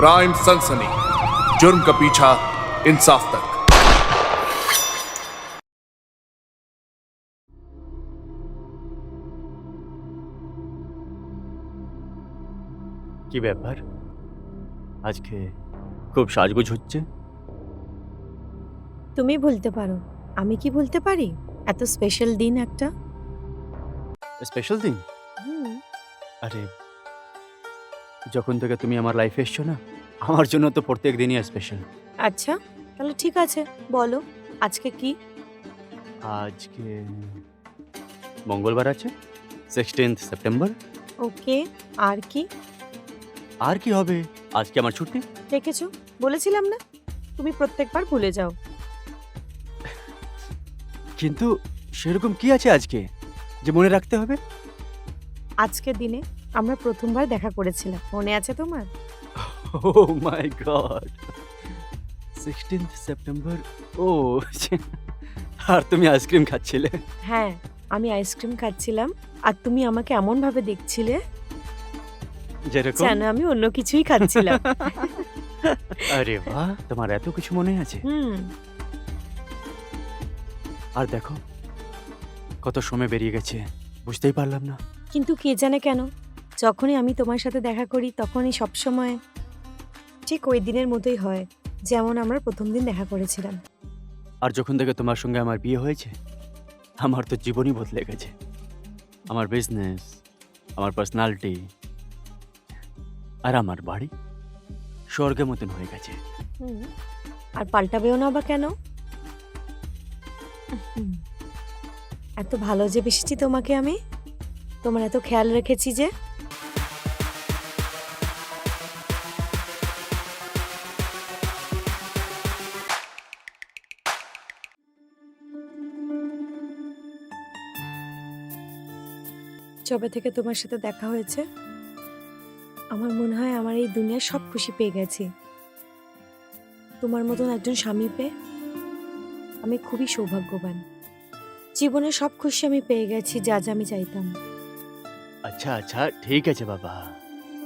Crime सनसनी जुर्म का पीछा इंसाफ तक কি ব্যাপার আজকে খুব সাজগোজ হচ্ছে তুমি ভুলতে পারো আমি কি ভুলতে পারি এত স্পেশাল দিন একটা স্পেশাল দিন আরে যখন থেকে তুমি আমার লাইফে এসছো না আমার জন্য তো প্রত্যেক দিনই স্পেশাল আচ্ছা তাহলে ঠিক আছে বলো আজকে কি? আজকে মঙ্গলবার আছে সিক্সটিন্থ সেপ্টেম্বর ওকে আর কি? আর কি হবে? আজকে আমার ছুটি। দেখেছ বলেছিলাম না? তুমি প্রত্যেকবার ভুলে যাও। কিন্তু সেরকম কি আছে আজকে যে মনে রাখতে হবে? আজকের দিনে আমরা প্রথমবার দেখা করেছিলাম মনে আছে তোমার? Oh my god sixteenth September ও আর তুমি আইসক্রিম খাচ্ছিলে? হ্যাঁ আমি আইসক্রিম খাচ্ছিলাম। আর তুমি আমাকে এমন ভাবে দেখছিলে যেরকম? যেন আমি অন্য কিছুই খাচ্ছিলাম। আরে বাহ তোমার এত কিছু মনে আছে? হুম। আর দেখো কত সময় বেরিয়ে গেছে বুঝতেই পারলাম না। কিন্তু কে জানে কেন যখনই আমি তোমার সাথে দেখা করি তখনই সবসময় ঠিক ওই দিনের মতোই হয় যেমন আমরা প্রথম দিন দেখা করেছিলাম। আর যখন থেকে তোমার সঙ্গে আমার বিয়ে হয়েছে আমার তো জীবনই বদলে গেছে। আমার বিজনেস আমার পার্সোনালিটি আর আমার বাড়ি স্বর্গের মতন হয়ে গেছে। আর পাল্টাবেও না বা কেন? এত ভালো যে বেসেছি তোমাকে আমি তোমার এত খেয়াল রেখেছি যে যবে থেকে তোমার সাথে দেখা হয়েছে আমার মনে হয় আমার এই দুনিয়ার সব খুশি পেয়ে গেছি। তোমার মতন একজন স্বামী পেয়ে আমি খুবই সৌভাগ্যবান। জীবনে সব খুশি আমি পেয়ে গেছি যা যা আমি চাইতাম। আচ্ছা আচ্ছা ঠিক আছে বাবা।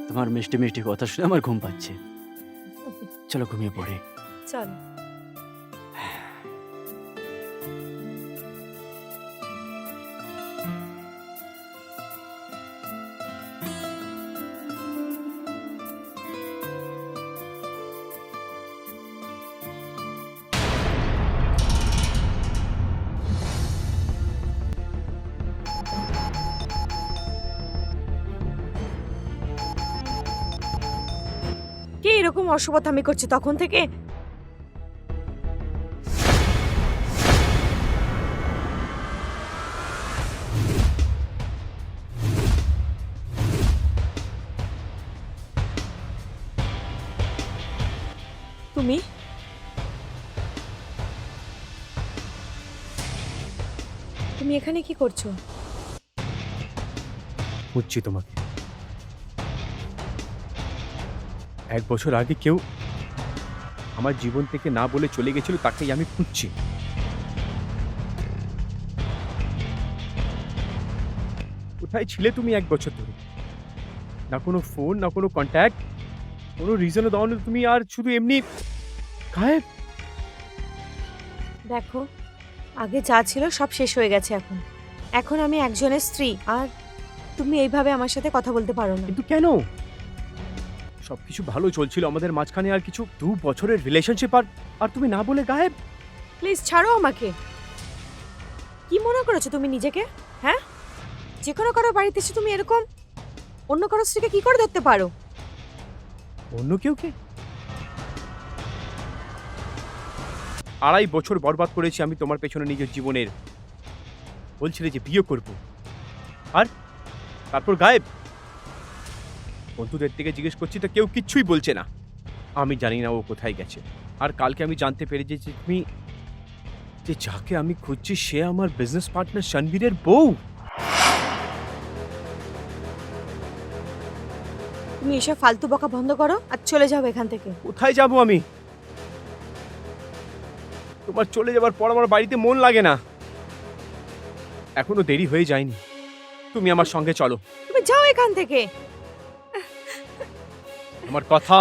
তোমার মিষ্টি মিষ্টি কথা শুনে আমার ঘুম পাচ্ছে। চলো ঘুমিয়ে পড়ে। চল। এরকম অশুভতামি করছে তখন থেকে? তুমি? তুমি এখানে কি করছ? বুঝছি তোমাকে। এক বছর আগে কেউ আমার জীবন থেকে না বলে চলে গেছিল তাকেই আমি খুঁজছি। কোথায় ছিলে তুমি এক বছর ধরে? না কোনো ফোন না কোনো কন্ট্যাক্ট কোনো রিজনও দাও না তুমি আর শুধু এমনি গায়েব? দেখো আগে যা ছিল সব শেষ হয়ে গেছে এখন। এখন আমি একজনের স্ত্রী আর তুমি এইভাবে আমার সাথে কথা বলতে পারো না। কিন্তু কেন? সবকিছু ভালো চলছিল আমাদের মাঝখানে আর কিছু দু বছরের রিলেশনশিপ আর আর তুমি না বলে গায়েব? প্লিজ ছাড়ো আমাকে। কি মনে করেছ তুমি নিজেকে? হ্যাঁ? যে কোনো কারও বাড়িতে এসে তুমি এরকম অন্য কারও স্ত্রীকে কি করে ধরতে পারো? অন্য কেউ কে? আড়াই বছর বরবাদ করেছি আমি তোমার পেছনে নিজের জীবনের। বলছিলে যে বিয়ে করব। আর? তারপর গায়েব? বন্ধুদের থেকে জিজ্ঞেস করছি তো কেউ কিচ্ছুই বলছে না। আমি জানি না ও কোথায় গেছে। আর কালকে আমি জানতে পেরেছি যে তুমি যে যাকে আমি খুঁজছি সে আমার বিজনেস পার্টনার সনবীরের বউ। তুমি এসব ফালতু বকা বন্ধ করো আর চলে যাও এখান থেকে। কোথায় যাব আমি? তোমার চলে যাবার পর আমার বাড়িতে মন লাগে না। এখনও দেরি হয়ে যায়নি। তুমি আমার সঙ্গে চলো। তুমি যাও এখান থেকে। আমার কথা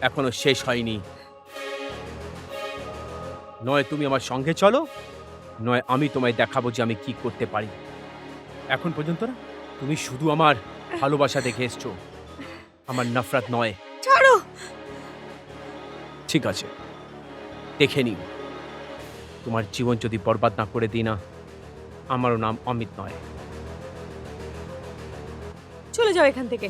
এখনও শেষ হয়নি। নয় তুমি আমার সঙ্গে চলো নয় আমি তোমায় দেখাবো যে আমি কি করতে পারি। এখন পর্যন্ত না তুমি শুধু আমার ভালোবাসা দেখে এসছো। আমার নফরত নয়। ছাড়ো! ঠিক আছে দেখে নিও। তোমার জীবন যদি বরবাদ না করে দিই না আমারও নাম অমিত নয়। চলে যাও এখান থেকে।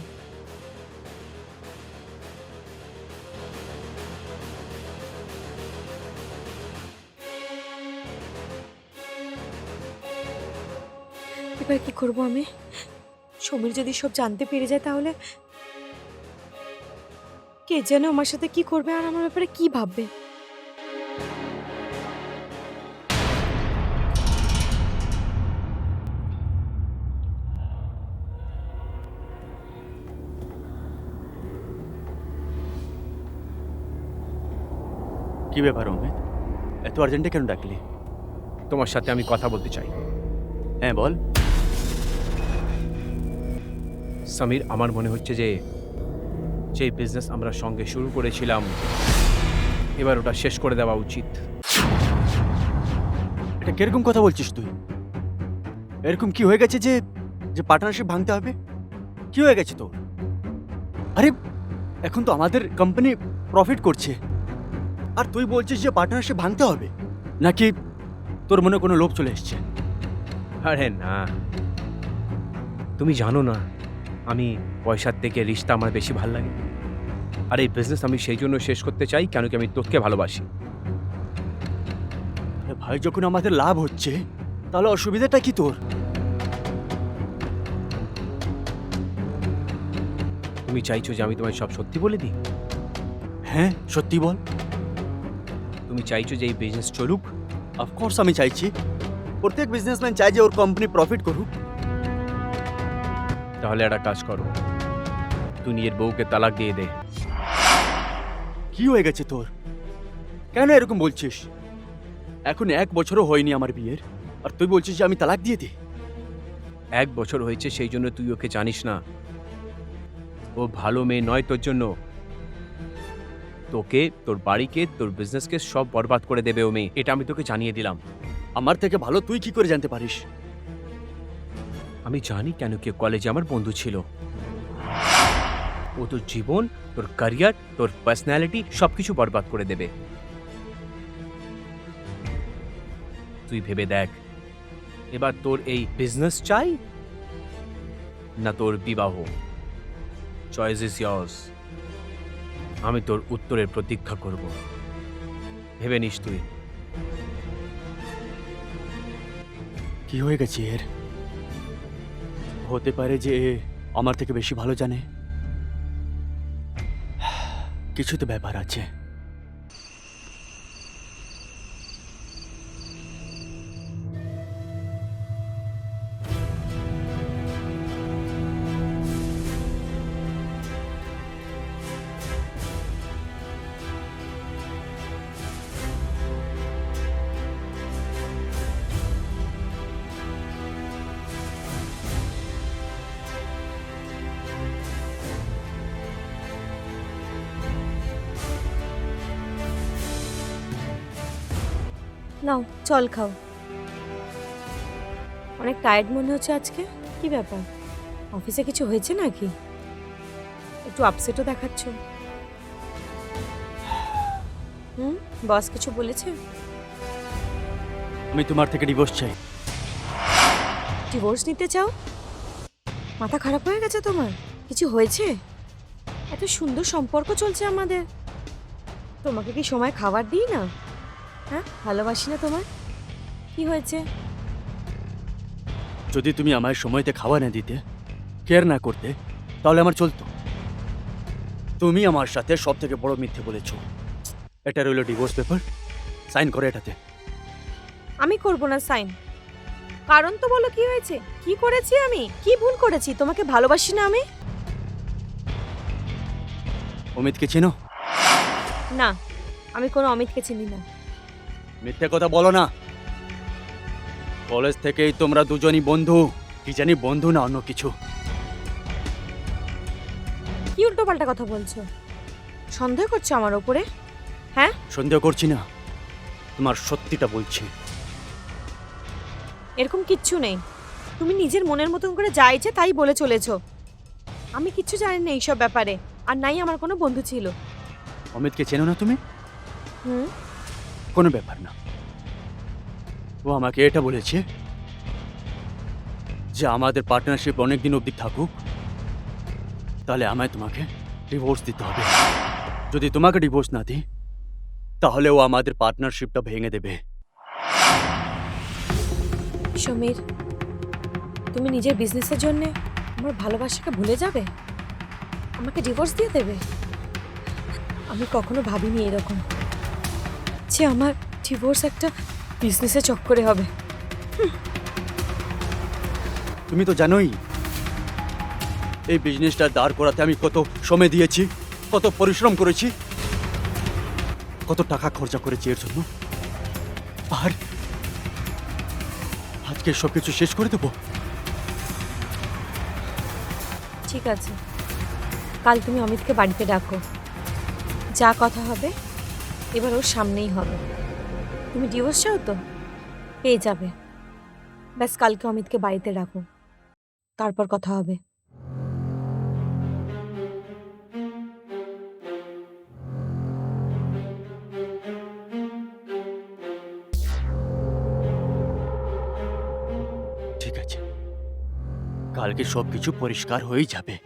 এবার কি করব আমি? সমীর যদি সব জানতে পেরে যায় তাহলে? কে যেন আমার সাথে কি করবে আর আমার ব্যাপারে কি ভাববে? কি ব্যাপার অমিত? এত আর্জেন্টে কেন ডাকলি? তোমার সাথে আমি কথা বলতে চাই। হ্যাঁ বল। সমীর আমার মনে হচ্ছে যে যে বিজনেস আমরা সঙ্গে শুরু করেছিলাম এবার ওটা শেষ করে দেওয়া উচিত। এটা কীরকম কথা বলছিস তুই? এরকম কি হয়ে গেছে যে যে পার্টনারশিপ ভাঙতে হবে? কি হয়ে গেছে তো আরে এখন তো আমাদের কোম্পানি প্রফিট করছে। আর তুই বলছিস যে পার্টনারশিপ ভাঙতে হবে? নাকি তোর মনে কোনো লোভ চলে এসছে? আরে না। তুমি জানো না আমি পয়সার থেকে রিশতা আমার বেশি ভালো লাগে। আর এই বিজনেস আমি সেই জন্য শেষ করতে চাই কেন কি আমি তোকে ভালোবাসি। ভাই যখন আমাদের লাভ হচ্ছে তাহলে অসুবিধাটা কি তোর? তুমি চাইছো যে আমি তোমায় সব সত্যি বলে দিই? হ্যাঁ সত্যি বল। তুমি চাইছো যে এই বিজনেস চলুক? অফকোর্স আমি চাইছি। প্রত্যেক বিজনেসম্যান চাই যে ওর কোম্পানি প্রফিট করুক। তাহলে একটা কাজ করো। তুই নিজের বউকে তালাক দিয়ে দে। কি হয়ে গেছে তোর? কেন এরকম বলছিস? এখন এক বছরও হয়নি আমার বিয়ের আর তুই বলছিস যে আমি তালাক দিয়ে দিই? এক বছর হয়েছে সেই জন্য তুই ওকে জানিস না। ও ভালো মেয়ে নয় তোর জন্য। তোকে তোর বাড়িকে তোর বিজনেসকে সব বরবাদ করে দেবে ও মেয়ে। এটা আমি তোকে জানিয়ে দিলাম। আমার থেকে ভালো তুই কি করে জানতে পারিস? আমি জানি কেন কি কলেজে আমার বন্ধু ছিল। ও তোর জীবন, তোর ক্যারিয়ার তোর পার্সোনালিটি সবকিছু বরবাদ করে দেবে। তুই ভেবে দেখ, এবার তোর এই বিজনেস চাই না তোর বিবাহ? চয়েস ইজ ইয়ার্স আমি তোর উত্তরের প্রতীক্ষা করব। ভেবে নিস তুই। কি হয়ে গেছে এর? হতে পারে যে আমার থেকে বেশি ভালো জানে। কিছু তো ব্যাপার আছে। নাও চল খাও। অনেক টায়ার্ড মনে হচ্ছে আজকে? কি ব্যাপার? অফিসে কিছু হয়েছে নাকি? একটু আপসেটও দেখাচ্ছ। হুম বস কিছু বলেছে? আমি তোমার থেকে ডিভোর্স চাই। ডিভোর্স নিতে চাও? মাথা খারাপ হয়ে গেছে তোমার? কিছু হয়েছে? এত সুন্দর সম্পর্ক চলছে আমাদের। তোমাকে কি সময় খাবার দিই না? হ্যাঁ ভালোবাসি না তোমার কি হয়েছে? যদি তুমি আমায় সময়তে খাওয়া না দিতে কেয়ার না করতে তাহলে আমার চলতো। তুমি আমার সাথে সব থেকে বড় মিথ্যে বলেছ। এটা রইল ডিভোর্স পেপার সাইন করে এটাতে। আমি করব না সাইন কারণ তো বলো কি হয়েছে? কি করেছি আমি? কি ভুল করেছি? তোমাকে ভালোবাসি না আমি? অমিতকে চেনো? না আমি কোনো অমিতকে চিনি না। মিথ্যে কথা বলো না। কলেজ থেকেই তোমরা দুজনই বন্ধু কি জানি বন্ধু না অন্য কিছু। কি উল্টো পাল্টা কথা বলছো? সন্দেহ করছ আমার ওপরে? হ্যাঁ? সন্দেহ করছি না। তোমার সত্যিটা বলছি। এরকম কিচ্ছু নেই। তুমি নিজের মনের মতন করে যা ইচ্ছে তাই বলে চলেছো। আমি কিচ্ছু জানি না এইসব ব্যাপারে। আর নাই আমার কোনো বন্ধু ছিল। অমিতকে চেনো না তুমি? হুম? কোনো ব্যাপার না। ও আমাকে এটা বলেছে যে আমাদের পার্টনারশিপ অনেক দিন অবধি থাকুক, তাহলে আমায় তোমাকে ডিভোর্স দিতে হবে। যদি তোমাকে ডিভোর্স না দিই, তাহলে ও আমাদের পার্টনারশিপটা ভেঙে দেবে। সমীর, তুমি নিজের বিজনেসের জন্য আমার ভালোবাসাকে ভুলে যাবে? আমাকে ডিভোর্স দিয়ে দেবে? আমি কখনো ভাবিনি এরকম। যে আমার ডিভোর্স একটা বিজনেসের চক্করে হবে। তুমি তো জানোই এই বিজনেসটা দাঁড় করাতে আমি কত সময় দিয়েছি কত পরিশ্রম করেছি কত টাকা খরচা করেছি এর জন্য। আর আজকে সবকিছু শেষ করে দেবো? ঠিক আছে। কাল তুমি অমিতকে বাড়িতে ডাকো। যা কথা হবে এবার ওর সামনেই হবে। তুমি ডিভোর্স চাও তো? পেয়ে যাবে। ব্যাস, কালকে অমিতকে বাড়িতে রাখো। তারপর কথা হবে। ঠিক আছে। কালকে সবকিছু পরিষ্কার হয়ে যাবে।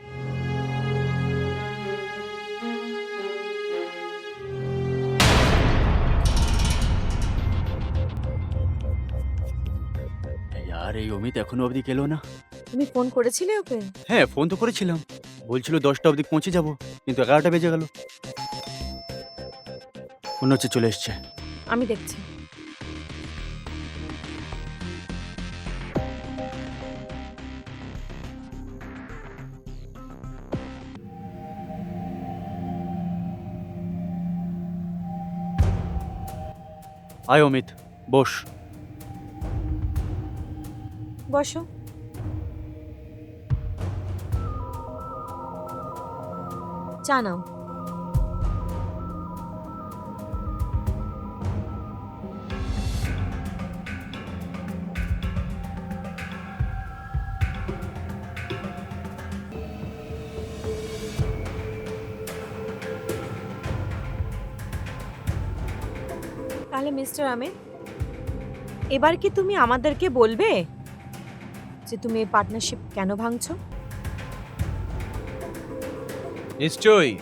অমিত এখনও অবধি গেল না। তুমি ফোন করেছিলে ওকে? হ্যাঁ ফোন তো করেছিলাম। বলছিল দশটা অবধি পৌঁছে যাব কিন্তু এগারোটা বেজে গেল। মনে হচ্ছে চলে এসছে। আমি দেখছি। আয় অমিত বস। বসো। চা নাও। তাহলে মিস্টার আমির এবার কি তুমি আমাদেরকে বলবে? যে তুমি এই পার্টনারশিপ কেন ভাঙছো? নিশ্চয়ই।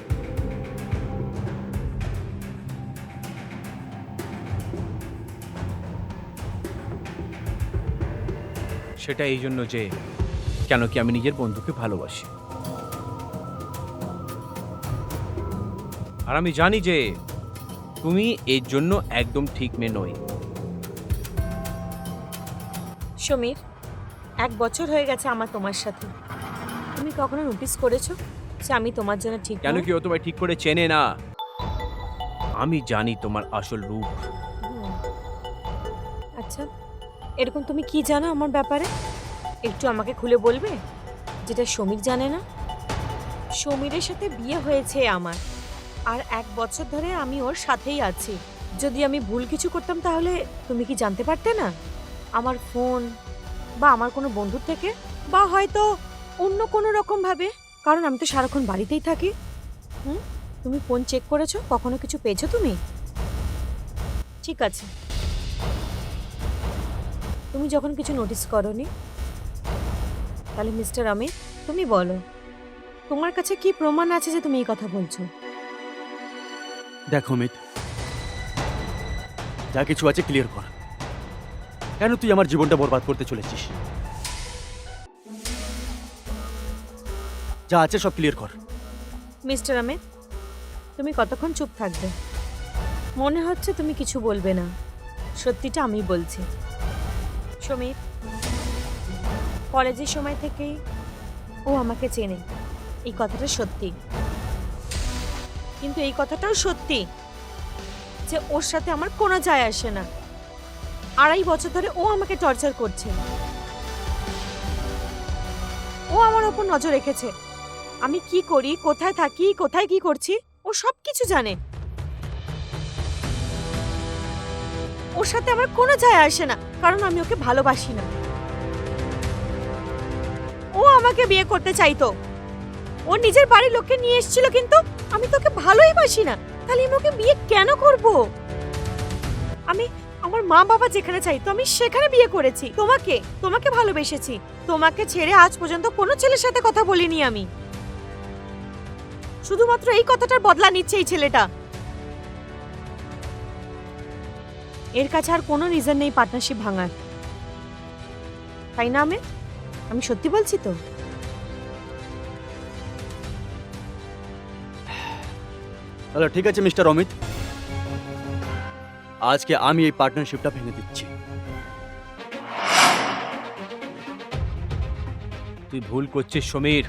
সেটা এই জন্য যে কেন কি আমি নিজের বন্ধুকে ভালোবাসি। আর আমি জানি যে তুমি এর জন্য একদম ঠিক মেয়ে নই। সমীর এক বছর হয়ে গেছে আমার তোমার সাথে। তুমি কখনো নোটিস করেছ যে আমি তোমার জন্য ঠিক কেন? কি ও তোমায় ঠিক করে চেনে না? আমি জানি তোমার আসল রূপ। আচ্ছা এরকম তুমি কি জানো আমার ব্যাপারে? একটু আমাকে খুলে বলবে? যেটা সমীর জানে না? সমীরের সাথে বিয়ে হয়েছে আমার। আর এক বছর ধরে আমি ওর সাথেই আছি। যদি আমি ভুল কিছু করতাম তাহলে তুমি কি জানতে পারতে না? আমার ফোন বা আমার কোনো বন্ধুর থেকে, বা হয়তো অন্য কোনো রকম ভাবে কারণ আমি তো সারাক্ষণ বাড়িতেই থাকি। হুম? তুমি ফোন চেক করেছ? কখনো কিছু পেয়েছ তুমি? ঠিক আছে। তুমি যখন কিছু নোটিস করনি, তাহলে মিস্টার আমি তুমি বলো, তোমার কাছে কি প্রমাণ আছে যে তুমি এই কথা বলছো? দেখো অমিত যা কিছু আছে ক্লিয়ার কর। কেন তুই আমার জীবনটা বরবাদ করতে চলেছিস? যা আছে সব ক্লিয়ার কর। মিস্টার আমির তুমি কতক্ষণ চুপ থাকবে? মনে হচ্ছে তুমি কিছু বলবে না। সত্যিটা আমি বলছি। সমীর, কলেজের সময় থেকেই ও আমাকে চেনে। এই কথাটা সত্যি। কিন্তু এই কথাটাও সত্যি যে ওর সাথে আমার কোনো যায় আসে না। আড়াই বছর ধরে ও আমাকে টর্চার করছে। ও আমার ওপর নজর রেখেছে। আমি কি করি, কোথায় থাকি, কোথায় কি করছি, ও সব কিছু জানে। ওর সাথে আমার কোনো যায় আসে না, কারণ আমি ওকে ভালোবাসি না। ও আমাকে বিয়ে করতে চাইতো। ও নিজের বাড়ির লোককে নিয়ে এসেছিল, কিন্তু আমি তোকে ভালোই বাসি না। তাহলে আমি ওকে বিয়ে কেন করব? আমি আমার মা বাবা যেখানে চাইতো আমি সেখানে বিয়ে করেছি। তোমাকে তোমাকে ভালোবেসেছি। তোমাকে ছেড়ে আজ পর্যন্ত কোনো ছেলের সাথে কথা বলিনি আমি। শুধুমাত্র এই কথাটার বদলা নিচ্ছে এই ছেলেটা। এর কাছে আর কোনো রিজন নেই পার্টনারশিপ ভাঙার। তাই না আমি আমি সত্যি বলছি তো? তাহলে ঠিক আছে, মিস্টার অমিত। আজকে আমি এই পার্টনারশিপটা ভেঙে দিচ্ছি। তুই ভুল করছিস সমীর।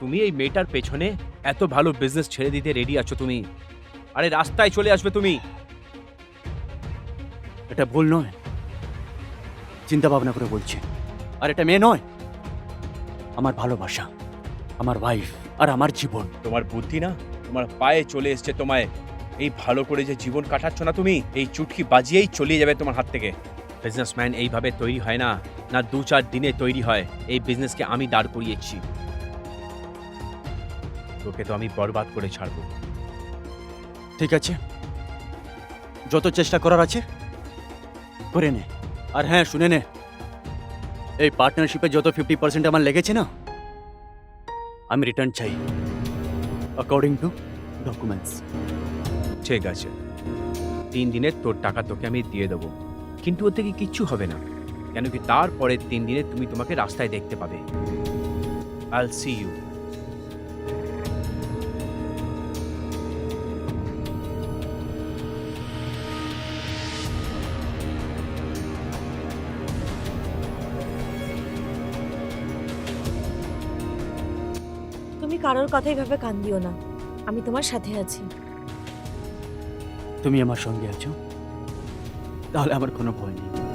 তুমি এই মেয়েটার পেছনে এত ভালো বিজনেস ছেড়ে দিতে রেডি আছো তুমি। আরে রাস্তায় চলে আসবে তুমি। এটা ভুল নয়। চিন্তা ভাবনা করে বলছি। আর এটা মেয়ে নয়। আমার ভালোবাসা আমার ওয়াইফ আর আমার জীবন। তোমার বুদ্ধি না? তোমার পায়ে চলে এসছে তোমায়। এই ভালো করে যে জীবন কাটাচ্ছ না তুমি, এই চুটকি বাজিয়েই চলিয়ে যাবে তোমার হাত থেকে। বিজনেসম্যান এইভাবে তৈরি হয় না না দু চার দিনে তৈরি হয়। এই বিজনেসকে আমি দাঁড় করিয়েছি। তোকে তো আমি বরবাদ করে ছাড়বো। ঠিক আছে। যত চেষ্টা করার আছে করে নে। আর হ্যাঁ শুনে নে। এই পার্টনারশিপে যত ফিফটি পার্সেন্ট আমার লেগেছে না, আমি রিটার্ন চাই। অ্যাকর্ডিং টু ডকুমেন্টস ঠিক আছে। তিন দিনের তোর টাকা তোকে আমি দিয়ে দেবো। কিন্তু ওর থেকে কিচ্ছু হবে না। কেন কি তারপরের তিন দিনে তুমি তোমাকে রাস্তায় দেখতে পাবে। আল সি ইউ তুমি কারোর কথাই ভাবে কান দিও না। আমি তোমার সাথে আছি। তুমি আমার সঙ্গে আছো তাহলে আমার কোনো ভয় নেই।